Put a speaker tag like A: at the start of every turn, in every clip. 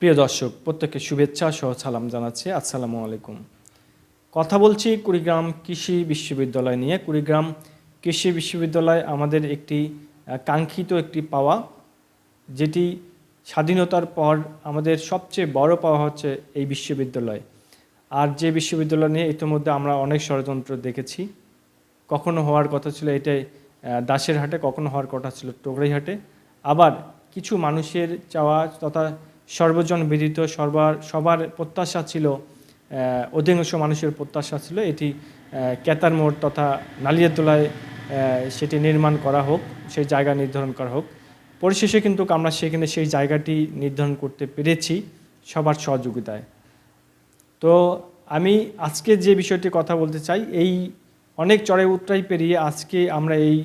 A: প্রিয় দর্শক, প্রত্যেককে শুভেচ্ছা সহ সালাম জানাচ্ছি। আসসালামু আলাইকুম। কথা বলছি কুড়িগ্রাম কৃষি বিশ্ববিদ্যালয় নিয়ে। কুড়িগ্রাম কৃষি বিশ্ববিদ্যালয় আমাদের একটি কাঙ্ক্ষিত একটি পাওয়া, যেটি স্বাধীনতার পর আমাদের সবচেয়ে বড় পাওয়া হচ্ছে এই বিশ্ববিদ্যালয়। আর যে বিশ্ববিদ্যালয় নিয়ে ইতিমধ্যে আমরা অনেক ষড়যন্ত্র দেখেছি, কখনো হওয়ার কথা ছিল এটাই দাসের হাটে, কখনো হওয়ার কথা ছিল টোকরাইহাটে। আবার কিছু মানুষের চাওয়া তথা সর্বজন বিদিত, সবার সবার প্রত্যাশা ছিল অধিকাংশ মানুষের প্রত্যাশা ছিল এটি কেতার মোড় তথা নালিয়াতলায় সেটি নির্মাণ করা হোক, সেই জায়গা নির্ধারণ করা হোক। পরিশেষে কিন্তু আমরা সেখানে সেই জায়গাটি নির্ধারণ করতে পেরেছি সবার সহযোগিতায়। তো আমি আজকে যে বিষয়টি কথা বলতে চাই, এই অনেক চড়াই উত্তরাই পেরিয়ে আজকে আমরা এই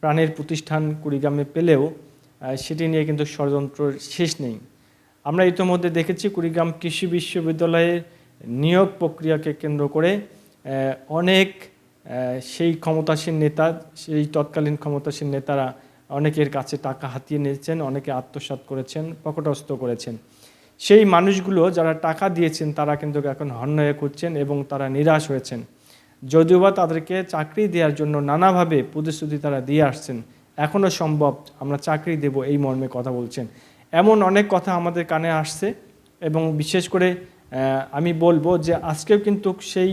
A: প্রাণের প্রতিষ্ঠান কুড়িগ্রামে পেলেও সেটি নিয়ে কিন্তু ষড়যন্ত্রের শেষ নেই। আমরা ইতিমধ্যে দেখেছি কুড়িগ্রাম কৃষি বিশ্ববিদ্যালয়ের নিয়োগ প্রক্রিয়াকে কেন্দ্র করে অনেক সেই ক্ষমতাসীন নেতা, সেই তৎকালীন ক্ষমতাসীন নেতারা অনেকের কাছে টাকা হাতিয়ে নিয়েছেন, অনেকে আত্মসাৎ করেছেন, পকটস্থ করেছেন। সেই মানুষগুলো যারা টাকা দিয়েছেন, তারা কিন্তু এখন হন্যয়ে করছেন এবং তারা নিরাশ হয়েছেন। যদিওবা তাদেরকে চাকরি দেওয়ার জন্য নানাভাবে প্রতিশ্রুতি তারা দিয়ে আসছেন এখনও সম্ভব আমরা চাকরি দেব এই মর্মে কথা বলছেন। এমন অনেক কথা আমাদের কানে আসছে এবং বিশেষ করে আমি বলব যে আজকেও কিন্তু সেই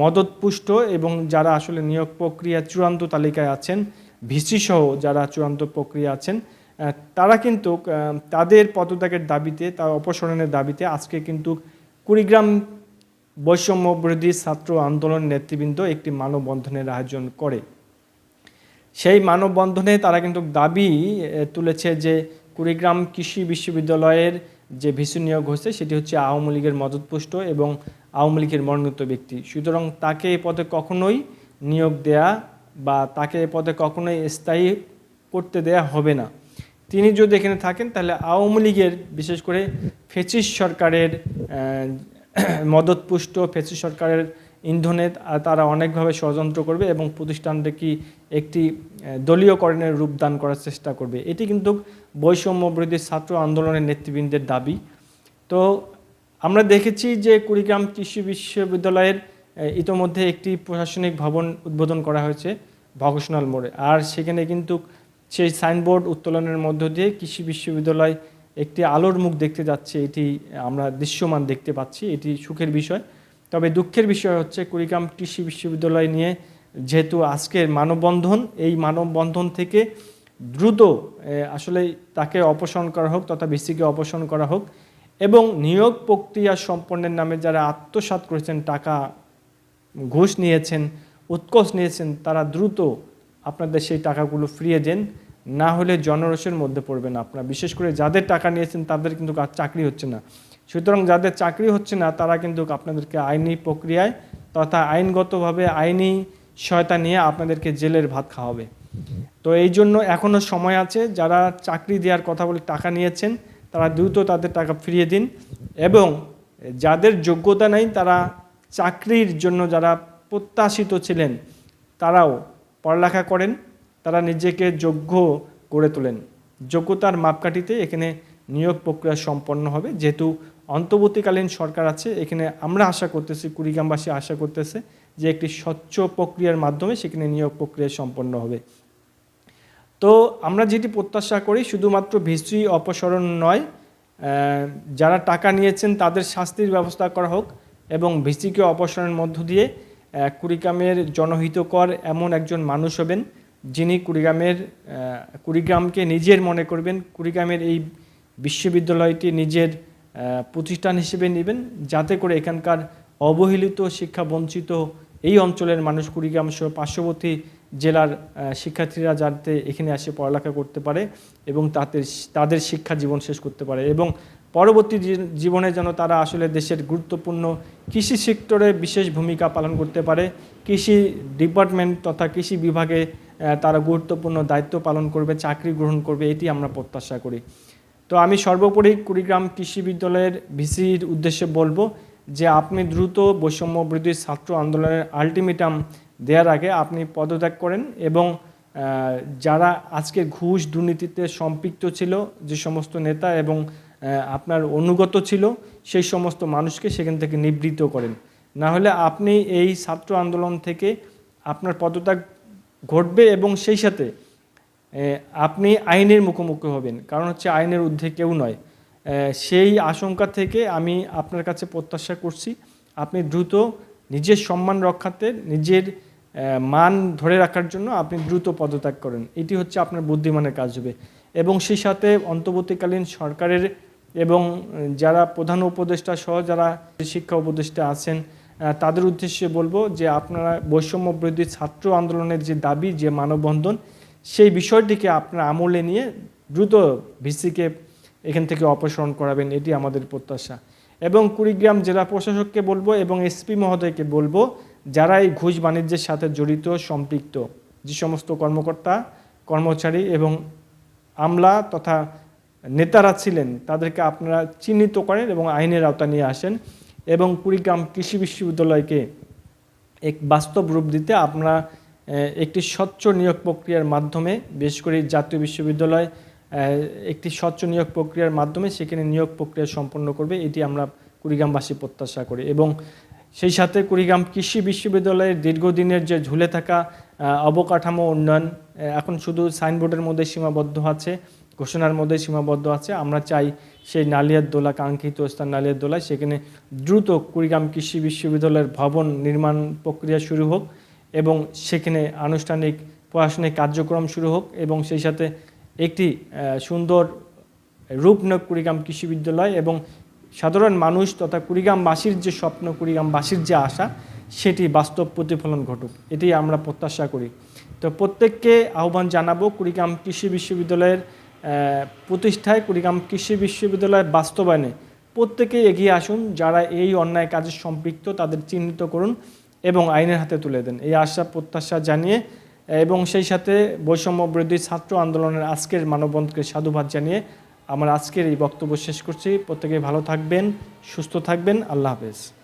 A: মদতপুষ্ট এবং যারা আসলে নিয়োগ প্রক্রিয়া চূড়ান্ত তালিকায় আছেন ভিসি সহ যারা চূড়ান্ত প্রক্রিয়া আছেন তারা কিন্তু তাদের পদত্যাগের দাবিতে, তার অপসারণের দাবিতে আজকে কিন্তু কুড়িগ্রাম বৈষম্য বিরোধী ছাত্র আন্দোলন নেতৃবৃন্দ একটি মানববন্ধনের আয়োজন করে। সেই মানববন্ধনে তারা কিন্তু দাবি তুলেছে যে কুড়িগ্রাম কৃষি বিশ্ববিদ্যালয়ের যে ভিসি নিয়োগ হচ্ছে সেটি হচ্ছে আওয়ামী লীগের মদতপুষ্ট এবং আওয়ামী লীগের মনোনীত ব্যক্তি। সুতরাং তাকে এ পদে কখনোই নিয়োগ দেয়া বা তাকে এ পদে কখনোই স্থায়ী করতে দেয়া হবে না। তিনি যদি এখানে থাকেন তাহলে আওয়ামী লীগের বিশেষ করে ফেসিস সরকারের মদতপুষ্ট ফেসিস সরকারের ইন্ধনে তারা অনেকভাবে ষড়যন্ত্র করবে এবং প্রতিষ্ঠানটি একটি আহ, দলীয়করণের রূপদান করার চেষ্টা করবে। এটি কিন্তু বৈষম্য বিরোধী ছাত্র আন্দোলনের নেতৃবৃন্দের দাবি। তো আমরা দেখেছি যে কুড়িগ্রাম কৃষি বিশ্ববিদ্যালয়ের ইতোমধ্যে একটি প্রশাসনিক ভবন উদ্বোধন করা হয়েছে ভগসনাল মোড়ে। আর সেখানে কিন্তু সেই সাইনবোর্ড উত্তোলনের মধ্য দিয়ে কৃষি বিশ্ববিদ্যালয় একটি আলোর মুখ দেখতে যাচ্ছে। এটি আমরা দৃশ্যমান দেখতে পাচ্ছি, এটি সুখের বিষয়। তবে দুঃখের বিষয় হচ্ছে কুড়িগ্রাম কৃষি বিশ্ববিদ্যালয় নিয়ে যেহেতু আজকের মানববন্ধন, এই মানববন্ধন থেকে দ্রুত আসলে তাকে অপসারণ করা হোক, তথা বিসিকে অপসারণ করা হোক, এবং নিয়োগ প্রক্রিয়া সম্পন্নের নামে যারা আত্মসাৎ করেছেন, টাকা, ঘুষ নিয়েছেন উৎকোষ নিয়েছেন, তারা দ্রুত আপনাদের সেই টাকাগুলো ফিরিয়ে দেন। না হলে জনরসের মধ্যে পড়বেন আপনারা। বিশেষ করে যাদের টাকা নিয়েছেন, তাদের কিন্তু চাকরি হচ্ছে না। সুতরাং যাদের চাকরি হচ্ছে না, তারা কিন্তু আপনাদেরকে আইনি প্রক্রিয়ায় তথা আইনগতভাবে আইনি সহায়তা নিয়ে আপনাদেরকে জেলের ভাত খাওয়াবে। তো এই জন্য এখনও সময় আছে। যারা চাকরি দেওয়ার কথা বলে টাকা নিয়েছেন, তারা দ্রুত তাদের টাকা ফিরিয়ে দিন এবং যাদের যোগ্যতা নেই, তারা চাকরির জন্য যারা প্রত্যাশিত ছিলেন, তারাও পড়ালেখা করেন, তারা নিজেকে যোগ্য করে তোলেন। যোগ্যতার মাপকাঠিতে এখানে নিয়োগ প্রক্রিয়া সম্পন্ন হবে। যেহেতু অন্তর্বর্তীকালীন সরকার আছে, এখানে আমরা আশা করতেছি, কুড়িগ্রামবাসী আশা করতেছে যে একটি স্বচ্ছ প্রক্রিয়ার মাধ্যমে সেখানে নিয়োগ প্রক্রিয়া সম্পন্ন হবে। তো আমরা যেটি প্রত্যাশা করি, শুধুমাত্র ভিসি অপসারণ নয় যারা টাকা নিয়েছেন তাদের শাস্তির ব্যবস্থা করা হোক এবং ভিসিকে অপসারণের মধ্য দিয়ে কুড়িগ্রামের জনহিতকর এমন একজন মানুষ হবেন যিনি কুড়িগ্রামের কুড়িগ্রামকে নিজের মনে করবেন, কুড়িগ্রামের এই বিশ্ববিদ্যালয়টি নিজের প্রতিষ্ঠান হিসেবে নেবেন যাতে করে এখানকার অবহেলিত শিক্ষা বঞ্চিত এই অঞ্চলের মানুষ কুড়িগ্রাম সহ পার্শ্ববর্তী জেলার শিক্ষার্থীরা যাতে এখানে আসে পড়ালেখা করতে পারে এবং তাদের তাদের শিক্ষা জীবন শেষ করতে পারে এবং পরবর্তী জীবনে যেন তারা আসলে দেশের গুরুত্বপূর্ণ কৃষি সেক্টরে বিশেষ ভূমিকা পালন করতে পারে। কৃষি ডিপার্টমেন্ট তথা কৃষি বিভাগে তারা গুরুত্বপূর্ণ দায়িত্ব পালন করবে, চাকরি গ্রহণ করবে, এটি আমরা প্রত্যাশা করি। তো আমি সর্বোপরি কুড়িগ্রাম কৃষি বিদ্যালয়ের ভিসির উদ্দেশ্যে বলব যে, আপনি দ্রুত বৈষম্য বিরোধী ছাত্র আন্দোলনের আলটিমেটাম দেওয়ার আগে আপনি পদত্যাগ করেন এবং যারা আজকে ঘুষ দুর্নীতিতে সম্পৃক্ত ছিল, যে সমস্ত নেতা এবং আপনার অনুগত ছিল, সেই সমস্ত মানুষকে সেখান থেকে নিবৃত করেন। না হলে আপনি এই ছাত্র আন্দোলন থেকে আপনার পদত্যাগ ঘটবে এবং সেই সাথে আপনি আইনের মুখোমুখি হবেন। কারণ হচ্ছে আইনের ঊর্ধ্বে কেউ নয়। সেই আশঙ্কা থেকে আমি আপনার কাছে প্রত্যাশা করছি, আপনি দ্রুত নিজের সম্মান রক্ষাতে নিজের মান ধরে রাখার জন্য আপনি দ্রুত পদত্যাগ করেন। এটি হচ্ছে আপনার বুদ্ধিমানের কাজ হবে। এবং সেই সাথে অন্তর্বর্তীকালীন সরকারের এবং যারা প্রধান উপদেষ্টা সহ যারা শিক্ষা উপদেষ্টা আছেন তাদের উদ্দেশ্যে বলব যে আপনারা বৈষম্য বিরোধী ছাত্র আন্দোলনের যে দাবি, যে মানববন্ধন, সেই বিষয়টিকে আপনারা আমলে নিয়ে দ্রুত ভিসিকে এখান থেকে অপসারণ করাবেন, এটি আমাদের প্রত্যাশা। এবং কুড়িগ্রাম জেলা প্রশাসককে বলব এবং এসপি মহোদয়কে বলব যারা এই ঘুষ বাণিজ্যের সাথে জড়িত, সম্পৃক্ত, যে সমস্ত কর্মকর্তা, কর্মচারী এবং আমলা তথা নেতারা ছিলেন, তাদেরকে আপনারা চিহ্নিত করেন এবং আইনের আওতা নিয়ে আসেন এবং কুড়িগ্রাম কৃষি বিশ্ববিদ্যালয়কে এক বাস্তব রূপ দিতে আপনারা একটি স্বচ্ছ নিয়োগ প্রক্রিয়ার মাধ্যমে, বিশেষ করে জাতীয় বিশ্ববিদ্যালয় একটি স্বচ্ছ নিয়োগ প্রক্রিয়ার মাধ্যমে সেখানে নিয়োগ প্রক্রিয়া সম্পন্ন করবে, এটি আমরা কুড়িগ্রামবাসী প্রত্যাশা করি এবং সেই সাথে কুড়িগ্রাম কৃষি বিশ্ববিদ্যালয়ের দীর্ঘদিনের যে ঝুলে থাকা অবকাঠামো উন্নয়ন এখন শুধু সাইনবোর্ডের মধ্যে সীমাবদ্ধ আছে, ঘোষণার মধ্যে সীমাবদ্ধ আছে। আমরা চাই সেই নালিয়ার দোলা, কাঙ্ক্ষিত স্থান নালিয়ার দোলায় সেখানে দ্রুত কুড়িগ্রাম কৃষি বিশ্ববিদ্যালয়ের ভবন নির্মাণ প্রক্রিয়া শুরু হোক এবং সেখানে আনুষ্ঠানিক প্রশাসনিক কার্যক্রম শুরু হোক এবং সেই সাথে একটি সুন্দর রূপনক কুড়িগ্রাম কৃষি বিদ্যালয় এবং সাধারণ মানুষ তথা কুড়িগ্রামবাসীর যে স্বপ্ন, কুড়িগ্রামবাসীর যে আশা, সেটি বাস্তব প্রতিফলন ঘটুক। এটি আমরা প্রত্যাশা করি। তো প্রত্যেককে আহ্বান জানাব, কুড়িগ্রাম কৃষি বিশ্ববিদ্যালয়ের প্রতিষ্ঠায় কুড়িগ্রাম কৃষি বিশ্ববিদ্যালয়ের বাস্তবায়নে প্রত্যেকে এগিয়ে আসুন, যারা এই অন্যায় কাজে সম্পৃক্ত, তাদের চিহ্নিত করুন এবং আইনের হাতে তুলে দেন। এই আশা, প্রত্যাশা জানিয়ে, এবং সেই সাথে বৈষম্য বিরোধী ছাত্র আন্দোলনের আজকের মানববন্ধকে সাধুবাদ জানিয়ে আমার আজকের এই বক্তব্য শেষ করছি। প্রত্যেকে ভালো থাকবেন সুস্থ থাকবেন। আল্লাহ হাফেজ।